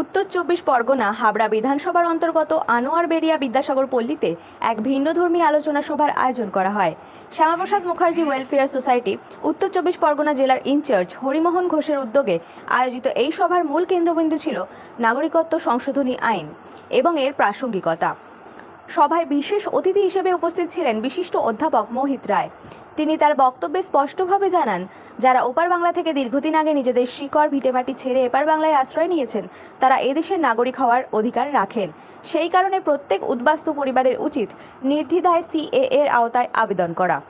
উত্তর চব্বিশ পরগনা, হাবড়া বিধানসভার অন্তর্গত আনোয়ার বেরিয়া বিদ্যাসাগর পল্লীতে এক ভিন্নধর্মী আলোচনা সভার আয়োজন করা হয়। শ্যামাপ্রসাদ মুখার্জি ওয়েলফেয়ার সোসাইটি উত্তর চব্বিশ পরগনা জেলার ইনচার্জ হরিমোহন ঘোষের উদ্যোগে আয়োজিত এই সভার মূল কেন্দ্রবিন্দু ছিল নাগরিকত্ব সংশোধনী আইন এবং এর প্রাসঙ্গিকতা। সভায় বিশেষ অতিথি হিসেবে উপস্থিত ছিলেন বিশিষ্ট অধ্যাপক মোহিত রায়। তিনি তার বক্তব্যে স্পষ্টভাবে জানান, যারা ওপার বাংলা থেকে দীর্ঘদিন আগে নিজেদের শিকড় ভিটেমাটি ছেড়ে এপার বাংলায় আশ্রয় নিয়েছেন, তারা এদেশের নাগরিক হওয়ার অধিকার রাখেন। সেই কারণে প্রত্যেক উদ্বাস্তু পরিবারের উচিত নির্দ্বিধায় সিএ এর আওতায় আবেদন করা।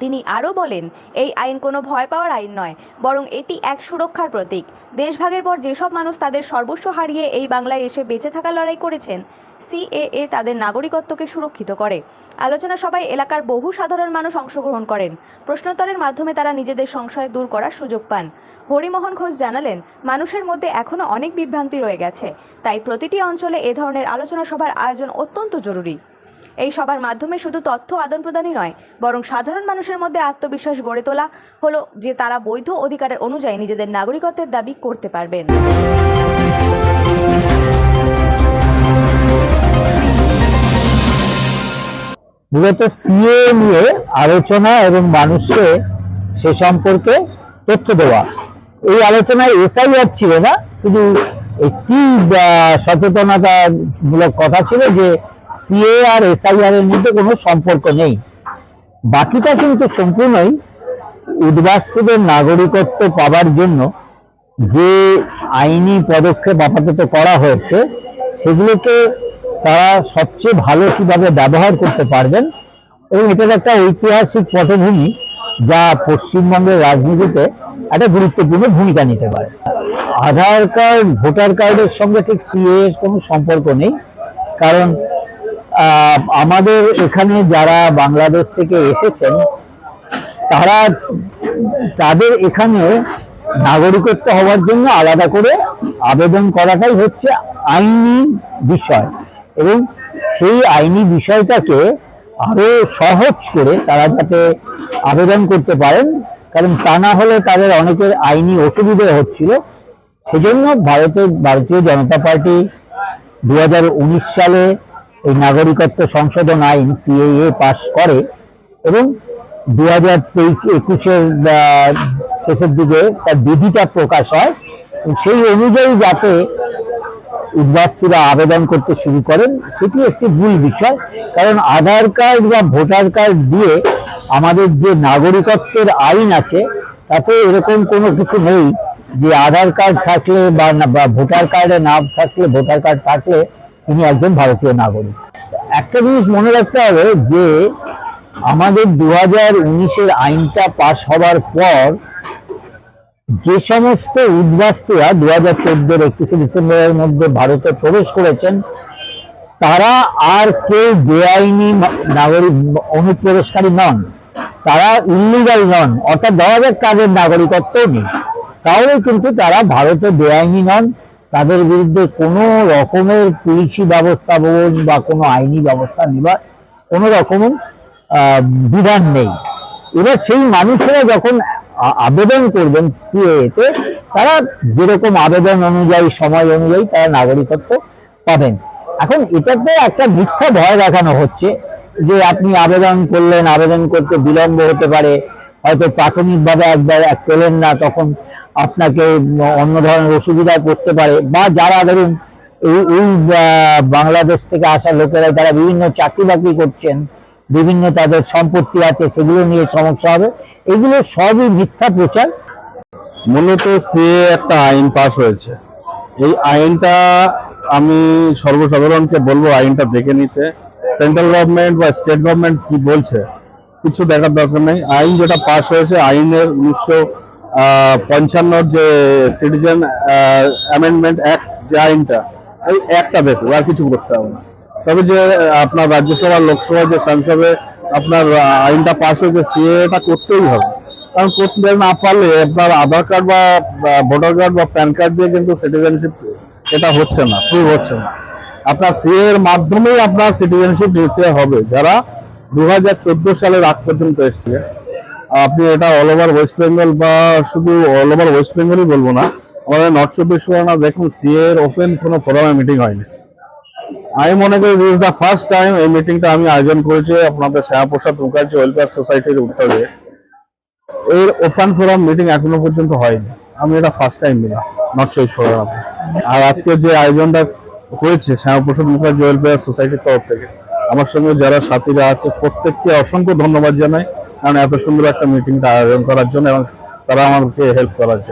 তিনি আরও বলেন, এই আইন কোনো ভয় পাওয়ার আইন নয়, বরং এটি এক সুরক্ষার প্রতীক। দেশভাগের পর যেসব মানুষ তাদের সর্বস্ব হারিয়ে এই বাংলায় এসে বেঁচে থাকার লড়াই করেছেন, সিএএ তাদের নাগরিকত্বকে সুরক্ষিত করে। আলোচনা সভায় এলাকার বহু সাধারণ মানুষ অংশগ্রহণ করেন। প্রশ্নোত্তরের মাধ্যমে তারা নিজেদের সংশয় দূর করার সুযোগ পান। হরিমোহন ঘোষ জানালেন, মানুষের মধ্যে এখনও অনেক বিভ্রান্তি রয়ে গেছে, তাই প্রতিটি অঞ্চলে এ ধরনের আলোচনা সভার আয়োজন অত্যন্ত জরুরি। এই সভার মাধ্যমে শুধু তথ্য আদান প্রদানই নয় বরং সাধারণ মানুষের মধ্যে আত্মবিশ্বাস গড়ে তোলা হলো যে তারা বৈধ অধিকারের অনুযায়ী নিজেদের নাগরিকত্বের দাবি করতে পারবেন। মূলত সিএ নিয়ে আলোচনা এবং মানুষকে সে সম্পর্কে তথ্য দেওয়া। এই আলোচনায় এসআইআর ছিল না শুধু একটি আহ, সচেতনতামূলক কথা ছিল যে সিএ আর এসআইআর এর মধ্যে কোনো সম্পর্ক নেই। বাকিটা কিন্তু সম্পূর্ণই উদ্বাস্তুদের নাগরিকত্ব পাবার জন্য যে আইনি পদক্ষেপ আপাতত করা হয়েছে, সেগুলোকে তারা সবচেয়ে ভালো কীভাবে ব্যবহার করতে পারবেন এবং এটার একটা ঐতিহাসিক পটভূমি যা পশ্চিমবঙ্গের রাজনীতিতে একটা গুরুত্বপূর্ণ ভূমিকা নিতে পারে। আধার কার্ড, ভোটার কার্ডের সঙ্গে ঠিক সিএ কোনো সম্পর্ক নেই, কারণ আমাদের এখানে যারা বাংলাদেশ থেকে এসেছেন, তারা তাদের এখানে নাগরিকত্ব হওয়ার জন্য আলাদা করে আবেদন করাটাই হচ্ছে আইনি বিষয়। এবং সেই আইনি বিষয়টাকে আরও সহজ করে তারা যাতে আবেদন করতে পারেন, কারণ তা না হলে তাদের অনেকের আইনি অসুবিধে হচ্ছিল। সেজন্য ভারতের, ভারতীয় জনতা পার্টি দু হাজার উনিশ সালে এই নাগরিকত্ব সংশোধন আইন সিএএ পাশ করে এবং দু হাজার তেইশ একুশের শেষের দিকে তার বিধিটা প্রকাশ হয় সেই অনুযায়ী যাতে উদ্বাসীরা আবেদন করতে শুরু করেন, সেটি একটি ভুল বিষয়। কারণ আধার কার্ড বা ভোটার কার্ড দিয়ে আমাদের যে নাগরিকত্বের আইন আছে, তাতে এরকম কোনো কিছু নেই যে আধার কার্ড থাকলে বা ভোটার কার্ডে না থাকলে, ভোটার কার্ড থাকলে তিনি একজন ভারতীয় নাগরিক। একটা জিনিস মনে রাখতে হবে যে, আমাদের দু হাজার উনিশের আইনটা পাশ হওয়ার পর যে সমস্ত উদ্বাস্তুরা দু হাজার চোদ্দোর একত্রিশে ডিসেম্বরের মধ্যে ভারতে প্রবেশ করেছেন, তারা আর কেউ বেআইনি নাগরিক অনুপ্রবেশকারী নন। তারা ইলিগাল নন, অর্থাৎ ধরা যাক তাদের নাগরিকত্ব নেই। তাহলে কিন্তু তারা ভারতে বেআইনি নন তাদের বিরুদ্ধে কোনো রকমের পুলিশি ব্যবস্থা বলুন বা কোনো আইনি ব্যবস্থা নেবার কোনো রকমের আহ, বিধান নেই। এবার সেই মানুষেরা যখন আবেদন করবেন সিএতে তারা যেরকম আবেদন অনুযায়ী সময় অনুযায়ী তারা নাগরিকত্ব পাবেন। এখন এটাতে একটা মিথ্যা ভয় দেখানো হচ্ছে যে আপনি আবেদন করলেন আবেদন করতে বিলম্ব হতে পারে হয়তো প্রাথমিকভাবে একবার এক পেলেন না তখন আপনাকে অন্য ধরনের অসুবিধায় পড়তে পারে বা যারা ধরুন এই বাংলাদেশ থেকে আসা লোকেরা যারা বিভিন্ন চাকরি বাকরি করছেন, বিভিন্ন তাদের সম্পত্তি আছে, সেগুলো নিয়ে সমস্যা হবে। এগুলো সবই মিথ্যা প্রচার। মূলত সে একটা আইন পাস হয়েছে। এই আইনটা আমি সর্বসাধারণকে বলব, আইনটা দেখে নিতে। সেন্ট্রাল গভর্নমেন্ট বা স্টেট গভর্নমেন্ট কি বলছে, কিছু দেখার দরকার নেই। আইন যেটা পাস হয়েছে, আইনের উনিশশো পঞ্চান্নর যে সিটিজেন অ্যামেন্ডমেন্ট অ্যাক্ট যে আইনটা ওই একটা দেখো আর কিছু করতে হবে না। তবে যে আপনার রাজ্যসভা, লোকসভা যে সংসদে আপনার আইনটা পাস হয়েছে সিএটা করতেই হবে। কারণ করতে না পারলে আপনার আধার কার্ড বা ভোটার কার্ড বা প্যান কার্ড দিয়ে কিন্তু সিটিজেনশিপ এটা হচ্ছে না প্রুভ হচ্ছে না। আপনার সিএ এর মাধ্যমেই আপনার সিটিজেনশিপ নিতে হবে। যারা দু হাজার চোদ্দ সালের আগ পর্যন্ত এসছে আপনি এটা অল ওভার ওয়েস্ট বেঙ্গল বা শুধু অল ওভার ওয়েস্ট বেঙ্গলই বলব না, আমাদের নর্থ চব্বিশ পরগনা দেখুন সিএ এর ওপেন কোনো ফোরামে মিটিং হয়নি। আমি মনে করি দিস দ্য ফার্স্ট টাইম এই মিটিংটা আমি আয়োজন করেছি, আপনাদের শ্যামাপ্রসাদ মুখার্জি ওয়েলফেয়ার সোসাইটির উত্তরে এর ওপেন ফোরাম মিটিং এখনও পর্যন্ত হয়নি। আমি এটা ফার্স্ট টাইম দিলাম নর্থ চব্বিশ পরগনাতে আর আজকে যে আয়োজনটা হয়েছে শ্যামাপ্রসাদ মুখার্জি ওয়েলফেয়ার সোসাইটির তরফ থেকে, আমার সঙ্গে যারা সাথীরা আছে, প্রত্যেককে অসংখ্য ধন্যবাদ জানাই। কারণ এত সুন্দর একটা মিটিংটা আয়োজন করার জন্য এবং তারা আমাকে হেল্প করার জন্য।